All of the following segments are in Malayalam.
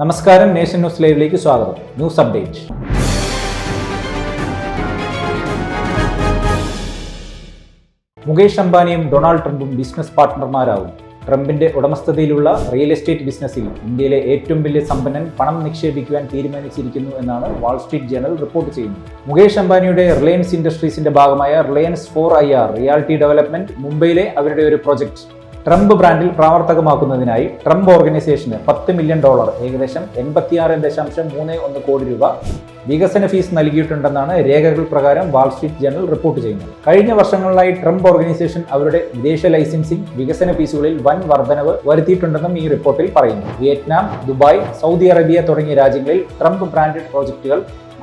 നമസ്കാരം നേഷൻ ന്യൂസ് ലൈവിലേക്ക് സ്വാഗതം. News update. മുകേഷ് അംബാനിയും ഡൊണാൾഡ് ട്രംപും ബിസിനസ് പാർട്ട്ണർമാരാകും ട്രംപിന്റെ ഉടമസ്ഥതയിലുള്ള റിയൽ എസ്റ്റേറ്റ് ബിസിനസ്സിൽ ഇന്ത്യയിലെ ഏറ്റവും വലിയ സമ്പന്നൻ പണം നിക്ഷേപിക്കുവാൻ തീരുമാനിച്ചിരിക്കുന്നു എന്നാണ് വാൾസ്ട്രീറ്റ് ജേണൽ റിപ്പോർട്ട് ചെയ്യുന്നത്. മുകേഷ് അംബാനിയുടെ റിലയൻസ് ഇൻഡസ്ട്രീസിന്റെ ഭാഗമായ Reliance four I R reality development മുംബൈയിലെ അവരുടെ ഒരു പ്രൊജക്ട്. ട്രംപ് ബ്രാൻഡിൽ പ്രാവർത്തകമാക്കുന്നതിനായി ട്രംപ് ഓർഗനൈസേഷന് പത്ത് മില്യൺ ഡോളർ ഏകദേശം എൺപത്തിയാറ് ദശാംശം മൂന്ന് ഒന്ന് കോടി രൂപ വികസന ഫീസ് നൽകിയിട്ടുണ്ടെന്നാണ് രേഖകൾ പ്രകാരം വാൾസ്ട്രീറ്റ് ജേണൽ റിപ്പോർട്ട് ചെയ്യുന്നത്. കഴിഞ്ഞ വർഷങ്ങളിലായി ട്രംപ് ഓർഗനൈസേഷൻ അവരുടെ വിദേശ ലൈസൻസിംഗ് വികസന ഫീസുകളിൽ വൻ വർധനവ് വരുത്തിയിട്ടുണ്ടെന്നും ഈ റിപ്പോർട്ടിൽ പറയുന്നു. വിയറ്റ്നാം ദുബായ് സൗദി അറേബ്യ തുടങ്ങിയ രാജ്യങ്ങളിൽ ട്രംപ് ബ്രാൻഡഡ് പ്രോജക്റ്റുകൾ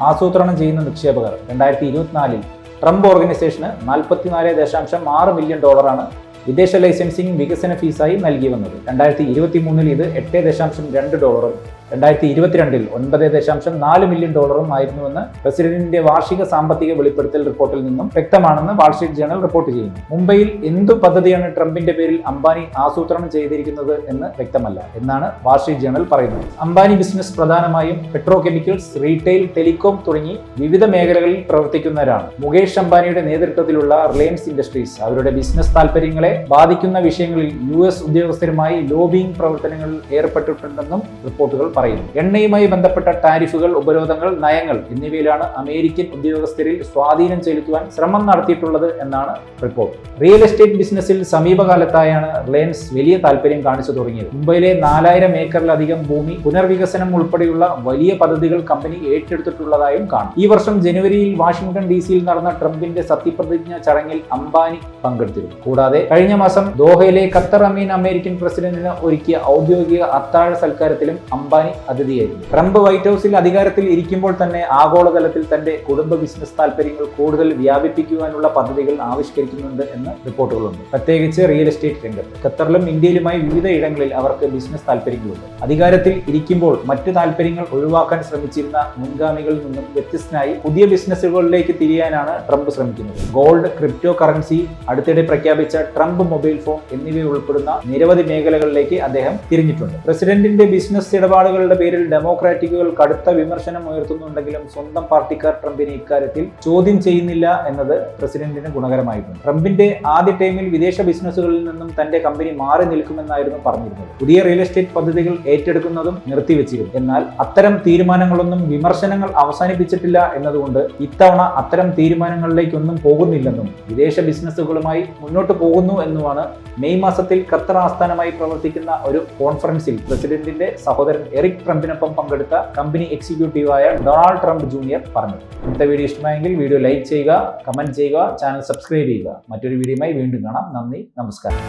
ആസൂത്രണം ചെയ്യുന്ന നിക്ഷേപകർ. രണ്ടായിരത്തി ഇരുപത്തിനാലിൽ ട്രംപ് ഓർഗനൈസേഷന് നാൽപ്പത്തിനാല് ദശാംശം ആറ് മില്യൺ ഡോളറാണ് വിദേശ ലൈസൻസിംഗ് വികസന ഫീസായി നൽകി വന്നത്. രണ്ടായിരത്തി ഇരുപത്തി മൂന്നിൽ ഇത് എട്ട് ദശാംശം രണ്ട് ഡോളറും രണ്ടായിരത്തി ഇരുപത്തിരണ്ടിൽ ഒൻപത് ദശാംശം നാല് മില്യൺ ഡോളറും ആയിരുന്നുവെന്ന് പ്രസിഡന്റിന്റെ വാർഷിക സാമ്പത്തിക വെളിപ്പെടുത്തൽ റിപ്പോർട്ടിൽ നിന്നും വ്യക്തമാണെന്ന് വാൾസ്ട്രീറ്റ് ജേണൽ റിപ്പോർട്ട് ചെയ്യുന്നു. മുംബൈയിൽ എന്തു പദ്ധതിയാണ് ട്രംപിന്റെ പേരിൽ അംബാനി ആസൂത്രണം ചെയ്തിരിക്കുന്നത് എന്ന് വ്യക്തമല്ല എന്നാണ് വാൾസ്ട്രീറ്റ് ജേണൽ പറയുന്നത്. അംബാനി ബിസിനസ് പ്രധാനമായും പെട്രോ കെമിക്കൽസ് റീറ്റെയിൽ ടെലികോം തുടങ്ങി വിവിധ മേഖലകളിൽ പ്രവർത്തിക്കുന്നവരാണ്. മുകേഷ് അംബാനിയുടെ നേതൃത്വത്തിലുള്ള റിലയൻസ് ഇൻഡസ്ട്രീസ് അവരുടെ ബിസിനസ് താൽപര്യങ്ങളെ ബാധിക്കുന്ന വിഷയങ്ങളിൽ യു എസ് ഉദ്യോഗസ്ഥരുമായി ലോബിംഗ് പ്രവർത്തനങ്ങളിൽ ഏർപ്പെട്ടിട്ടുണ്ടെന്നും റിപ്പോർട്ടുകൾ പറയുന്നു. എണ്ണയുമായി ബന്ധപ്പെട്ട ടാരിഫുകൾ ഉപരോധങ്ങൾ നയങ്ങൾ എന്നിവയിലാണ് അമേരിക്കൻ ഉദ്യോഗസ്ഥരിൽ സ്വാധീനം ചെലുത്തുവാൻ ശ്രമം നടത്തിയിട്ടുള്ളത് എന്നാണ് റിപ്പോർട്ട്. റിയൽ എസ്റ്റേറ്റ് ബിസിനസ്സിൽ സമീപകാലത്തായാണ് റിലയൻസ് വലിയ താല്പര്യം കാണിച്ചു തുടങ്ങിയത്. മുംബൈയിലെ നാലായിരം ഏക്കറിലധികം ഭൂമി പുനർവികസനം ഉൾപ്പെടെയുള്ള വലിയ പദ്ധതികൾ കമ്പനി ഏറ്റെടുത്തിട്ടുള്ളതായും കാണാം. ഈ വർഷം ജനുവരിയിൽ വാഷിംഗ്ടൺ ഡി സിയിൽ നടന്ന ട്രംപിന്റെ സത്യപ്രതിജ്ഞ ചടങ്ങിൽ അംബാനി പങ്കെടുത്തിരുന്നു. കൂടാതെ കഴിഞ്ഞ മാസം ദോഹയിലെ ഖത്തർ അമീൻ അമേരിക്കൻ പ്രസിഡന്റിന് ഒരുക്കിയ ഔദ്യോഗിക അത്താഴ സൽക്കാരത്തിലും അംബാനി അതിഥിയായിരുന്നു ട്രംപ് വൈറ്റ് ഹൗസിൽ അധികാരത്തിൽ ഇരിക്കുമ്പോൾ തന്നെ ആഗോളതലത്തിൽ തന്റെ കുടുംബ ബിസിനസ് താൽപര്യങ്ങൾ കൂടുതൽ വ്യാപിപ്പിക്കുവാനുള്ള പദ്ധതികൾ ആവിഷ്കരിക്കുന്നുണ്ട് എന്ന് റിപ്പോർട്ടുകളുണ്ട്. പ്രത്യേകിച്ച് റിയൽ എസ്റ്റേറ്റ് രംഗത്ത്. ഖത്തറിലും ഇന്ത്യയിലുമായി വിവിധ ഇടങ്ങളിൽ അവർക്ക് ബിസിനസ് താൽപര്യങ്ങളുണ്ട്. അധികാരത്തിൽ ഇരിക്കുമ്പോൾ മറ്റ് താൽപര്യങ്ങൾ ഒഴിവാക്കാൻ ശ്രമിച്ചിരുന്ന മുൻഗാമികളിൽ നിന്നും വ്യത്യസ്തനായി പുതിയ ബിസിനസ്സുകളിലേക്ക് തിരിയാനാണ് ട്രംപ് ശ്രമിക്കുന്നത്. ഗോൾഡ് ക്രിപ്റ്റോ കറൻസി അടുത്തിടെ പ്രഖ്യാപിച്ച ട്രംപ് മൊബൈൽ ഫോൺ എന്നിവ ഉൾപ്പെടുന്ന നിരവധി മേഖലകളിലേക്ക് അദ്ദേഹം തിരിഞ്ഞിട്ടുണ്ട്. പ്രസിഡന്റിന്റെ ബിസിനസ് ഇടപാടുകളുടെ പേരിൽ ഡെമോക്രാറ്റിക്കുകൾ കടുത്ത വിമർശനം ഉയർത്തുന്നുണ്ടെങ്കിലും സ്വന്തം പാർട്ടിക്കാർ ട്രംപിനെ ഇക്കാര്യത്തിൽ ചോദ്യം ചെയ്യുന്നില്ല എന്നത് പ്രസിഡന്റിന് ഗുണകരമായിട്ടുണ്ട്. ട്രംപിന്റെ ആദ്യ ടൈമിൽ വിദേശ ബിസിനസ്സുകളിൽ നിന്നും തന്റെ കമ്പനി മാറി നിൽക്കുമെന്നായിരുന്നു പറഞ്ഞിരുന്നത്. പുതിയ റിയൽ എസ്റ്റേറ്റ് പദ്ധതികൾ ഏറ്റെടുക്കുന്നതും നിർത്തിവെച്ചിരുന്നു. എന്നാൽ അത്തരം തീരുമാനങ്ങളൊന്നും വിമർശനങ്ങൾ അവസാനിപ്പിച്ചിട്ടില്ല എന്നതുകൊണ്ട് ഇത്തവണ അത്തരം തീരുമാനങ്ങളിലേക്കൊന്നും പോകുന്നില്ലെന്നും വിദേശ ബിസിനസ്സുകളുമായി മുന്നോട്ട് പോകുന്നു എന്നുമാണ് മെയ് മാസത്തിൽ ഖത്തർ ആസ്ഥാനമായി പ്രവർത്തിക്കുന്ന ഒരു കോൺഫറൻസിൽ പ്രസിഡന്റിന്റെ സഹോദരൻ എറിക് ട്രംപിനൊപ്പം പങ്കെടുത്ത കമ്പനി എക്സിക്യൂട്ടീവായ ഡൊണാൾഡ് ട്രംപ് ജൂനിയർ പറഞ്ഞു. ഇന്നത്തെ വീഡിയോ ഇഷ്ടമായെങ്കിൽ വീഡിയോ ലൈക്ക് ചെയ്യുക കമന്റ് ചെയ്യുക ചാനൽ സബ്സ്ക്രൈബ് ചെയ്യുക. മറ്റൊരു വീഡിയോയുമായി വീണ്ടും കാണാം. നന്ദി നമസ്കാരം.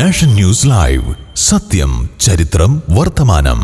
Nation news live. സത്യം ചരിത്രം വർത്തമാനം.